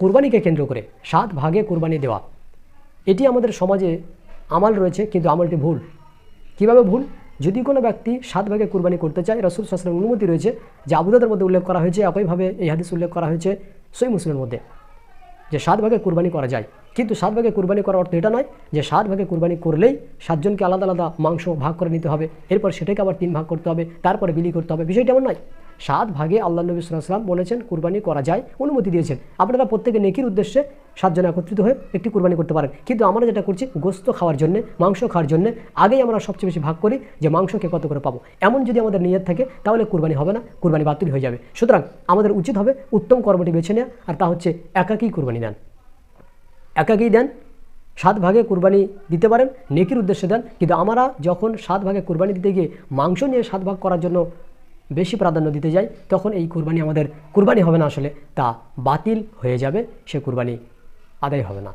কুরবানিকে কেন্দ্র করে, সাত ভাগে কোরবানি দেওয়া। এটি আমাদের সমাজে আমাল রয়েছে, কিন্তু আমলটি ভুল। কীভাবে ভুল? যদি কোনো ব্যক্তি সাত ভাগে কুরবানি করতে চায়, রসুল শাসনের অনুমতি রয়েছে, যে আবুদাদের মধ্যে উল্লেখ করা হয়েছে, একইভাবে এই হাদিস উল্লেখ করা হয়েছে সই মুসলিমের মধ্যে, যে সাত ভাগে কুরবানি করা যায়। কিন্তু সাত ভাগে কোরবানি করার অর্থ এটা নয় যে সাত ভাগে কোরবানি করলেই সাতজনকে আলাদা আলাদা মাংস ভাগ করে নিতে হবে। এরপর সেটাকে আবার তিন ভাগ করতে হবে, তারপরে বিলি করতে হবে। বিষয়টা এমন নয়। সাত ভাগে আল্লাহ নবী সাল্লাম বলেছেন, কুরবানি করা যায়, অনুমতি দিয়েছেন। আপনারা প্রত্যেকে নেকির উদ্দেশ্যে সাতজন একত্রিত হয়ে একটি কুরবানি করতে পারেন। কিন্তু আমরা যেটা করছি, গোস্ত খাওয়ার জন্য, মাংস খাওয়ার জন্য, আগেই আমরা সবচেয়ে বেশি ভাগ করি যে মাংসকে কত করে পাবো। এমন যদি আমাদের নিয়ত থাকে, তাহলে কুরবানি হবে না, কুরবানি বাতিল হয়ে যাবে। সুতরাং আমাদের উচিত হবে উত্তম কর্মটি বেছে নেওয়া আর তা হচ্ছে একাকী কুরবানি দেন। একাকেই দেন, সাত ভাগে কুরবানি দিতে পারেন, নেকির উদ্দেশ্যে দেন। কিন্তু আমরা যখন সাত ভাগে কুরবানি দিতে গিয়ে মাংস নিয়ে সাত ভাগ করার জন্য বেশি প্রাধান্য দিতে যাই, তখন এই কুরবানি আমাদের কুরবানি হবে না আসলে, তা বাতিল হয়ে যাবে, সে কুরবানি আদায় হবে না।